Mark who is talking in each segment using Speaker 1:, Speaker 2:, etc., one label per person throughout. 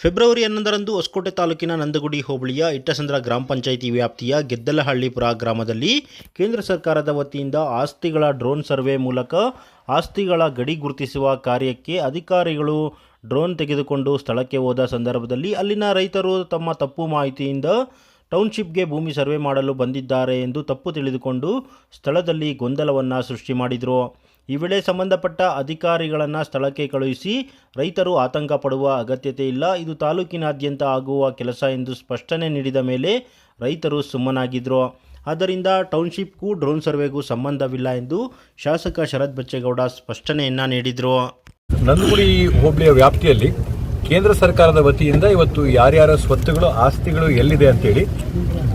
Speaker 1: February ಹನ್ನೊಂದರಂದು ಹೊಸಕೋಟೆ ತಾಲೂಕಿನ ನಂದಗುಡಿ ಹೋಬಳಿಯ ಇಟ್ಟಸಂದ್ರ ಗ್ರಾಮ ಪಂಚಾಯಿತಿ ವ್ಯಾಪ್ತಿಯ ಗೆದ್ದಲಹಳ್ಳಿಪುರ ಗ್ರಾಮದಲ್ಲಿ ಕೇಂದ್ರ ಸರ್ಕಾರದ ವತಿಯಿಂದ ಆಸ್ತಿಗಳ ಡ್ರೋನ್ ಸರ್ವೆ ಮೂಲಕ ಆಸ್ತಿಗಳ ಗಡಿ ಗುರುತಿಸುವ ಕಾರ್ಯಕ್ಕೆ ಅಧಿಕಾರಿಗಳು ಡ್ರೋನ್ ತೆಗೆದುಕೊಂಡು ಸ್ಥಳಕ್ಕೆ ಹೋದ ಸಂದರ್ಭದಲ್ಲಿ ಅಲ್ಲಿನ ರೈತರು ತಮ್ಮ ತಪ್ಪು ಮಾಹಿತಿಯಿಂದ ಟೌನ್ಶಿಪ್ಗೆ ಭೂಮಿ ಸರ್ವೆ ಮಾಡಲು ಬಂದಿದ್ದಾರೆ ಎಂದು ತಪ್ಪು ತಿಳಿದುಕೊಂಡು ಸ್ಥಳದಲ್ಲಿ ಗೊಂದಲವನ್ನು ಸೃಷ್ಟಿ ಮಾಡಿದರು. ಈ ವೇಳೆ ಸಂಬಂಧಪಟ್ಟ ಅಧಿಕಾರಿಗಳನ್ನು ಸ್ಥಳಕ್ಕೆ ಕಳುಹಿಸಿ ರೈತರು ಆತಂಕ ಪಡುವ ಅಗತ್ಯತೆ ಇಲ್ಲ. ಇದು ತಾಲೂಕಿನಾದ್ಯಂತ ಆಗುವ ಕೆಲಸ ಎಂದು ಸ್ಪಷ್ಟನೆ ನೀಡಿದ ಮೇಲೆ ರೈತರು ಸುಮ್ಮನಾಗಿದ್ದರು ಆದ್ದರಿಂದ ಟೌನ್ಶಿಪ್ಗೂ ಡ್ರೋನ್ ಸರ್ವೆಗೂ ಸಂಬಂಧವಿಲ್ಲ ಎಂದು ಶಾಸಕ ಶರತ್ ಬಚ್ಚೇಗೌಡ ಸ್ಪಷ್ಟನೆಯನ್ನು ನೀಡಿದರು.
Speaker 2: ನಂದಗುಡಿ ಹೋಬಳಿಯ ವ್ಯಾಪ್ತಿಯಲ್ಲಿ ಕೇಂದ್ರ ಸರ್ಕಾರದ ವತಿಯಿಂದ ಇವತ್ತು ಯಾರ್ಯಾರ ಸ್ವತ್ತುಗಳು, ಆಸ್ತಿಗಳು ಎಲ್ಲಿದೆ ಅಂತೇಳಿ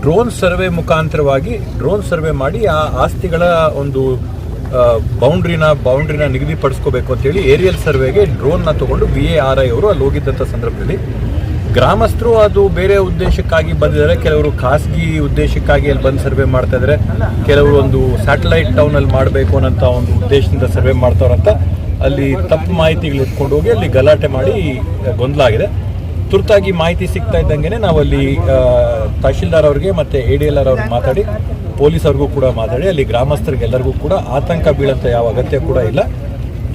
Speaker 2: ಡ್ರೋನ್ ಸರ್ವೆ ಮುಖಾಂತರವಾಗಿ, ಡ್ರೋನ್ ಸರ್ವೆ ಮಾಡಿ ಆ ಆಸ್ತಿಗಳ ಒಂದು ಬೌಂಡ್ರಿನ ಬೌಂಡ್ರಿನ ನಿಗದಿಪಡಿಸ್ಕೋಬೇಕು ಅಂತೇಳಿ ಏರಿಯಲ್ ಸರ್ವೆಗೆ ಡ್ರೋನ್ನ ತಗೊಂಡು ಬಿ ಎ ಆರ್ ಐ ಅವರು ಅಲ್ಲಿ ಹೋಗಿದ್ದಂಥ ಸಂದರ್ಭದಲ್ಲಿ. ಗ್ರಾಮಸ್ಥರು ಅದು ಬೇರೆ ಉದ್ದೇಶಕ್ಕಾಗಿ ಬಂದಿದ್ದಾರೆ. ಕೆಲವರು ಖಾಸಗಿ ಉದ್ದೇಶಕ್ಕಾಗಿ ಅಲ್ಲಿ ಬಂದು ಸರ್ವೆ ಮಾಡ್ತಾ ಇದ್ದಾರೆ. ಕೆಲವರು ಒಂದು ಸ್ಯಾಟಲೈಟ್ ಟೌನಲ್ಲಿ ಮಾಡಬೇಕು ಅನ್ನೋಂಥ ಒಂದು ಉದ್ದೇಶದಿಂದ ಸರ್ವೆ ಮಾಡ್ತಾವ್ರಂತ ಅಲ್ಲಿ ತಪ್ಪು ಮಾಹಿತಿಗಳು ಇಟ್ಕೊಂಡು ಹೋಗಿ ಅಲ್ಲಿ ಗಲಾಟೆ ಮಾಡಿ ಗೊಂದಲ ಆಗಿದೆ ತುರ್ತಾಗಿ ಮಾಹಿತಿ ಸಿಗ್ತಾ ಇದ್ದಂಗೆ ಅಲ್ಲಿ ತಹಶೀಲ್ದಾರ್ ಅವರಿಗೆ ಮತ್ತೆ ಎ ಡಿ ಎಲ್ ಆರ್ ಅವ್ರಿಗೆ ಮಾತಾಡಿ ಪೊಲೀಸ್ ಅವ್ರಿಗೂ ಕೂಡ ಮಾತಾಡಿ, ಅಲ್ಲಿ ಗ್ರಾಮಸ್ಥರಿಗೆ ಎಲ್ಲರಿಗೂ ಕೂಡ ಆತಂಕ ಬೀಳಂತ ಯಾವ ಅಗತ್ಯ ಕೂಡ ಇಲ್ಲ.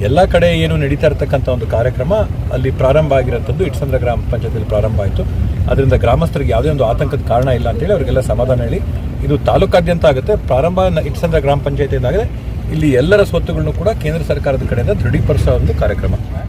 Speaker 2: ಎಲ್ಲ ಕಡೆ ಏನು ನಡೀತಾ ಇರತಕ್ಕಂಥ ಒಂದು ಕಾರ್ಯಕ್ರಮ ಅಲ್ಲಿ ಪ್ರಾರಂಭ ಆಗಿರೋಂಥದ್ದು ಇಟ್ಸಂದ್ರ ಗ್ರಾಮ ಪಂಚಾಯತಿಯಲ್ಲಿ ಪ್ರಾರಂಭ ಆಯಿತು. ಅದರಿಂದ ಗ್ರಾಮಸ್ಥರಿಗೆ ಯಾವುದೇ ಒಂದು ಆತಂಕದ ಕಾರಣ ಇಲ್ಲ ಅಂತೇಳಿ ಅವರಿಗೆಲ್ಲ ಸಮಾಧಾನ ಹೇಳಿ, ಇದು ತಾಲೂಕಾದ್ಯಂತ ಆಗುತ್ತೆ. ಪ್ರಾರಂಭ ಇಟ್ಸಂದ್ರ ಗ್ರಾಮ ಪಂಚಾಯತಿಯಿಂದ ಆಗಿದೆ. ಇಲ್ಲಿ ಎಲ್ಲರ ಸ್ವತ್ತುಗಳನ್ನು ಕೂಡ ಕೇಂದ್ರ ಸರ್ಕಾರದ ಕಡೆಯಿಂದ ದೃಢೀಕರಿಸುವ ಒಂದು ಕಾರ್ಯಕ್ರಮ.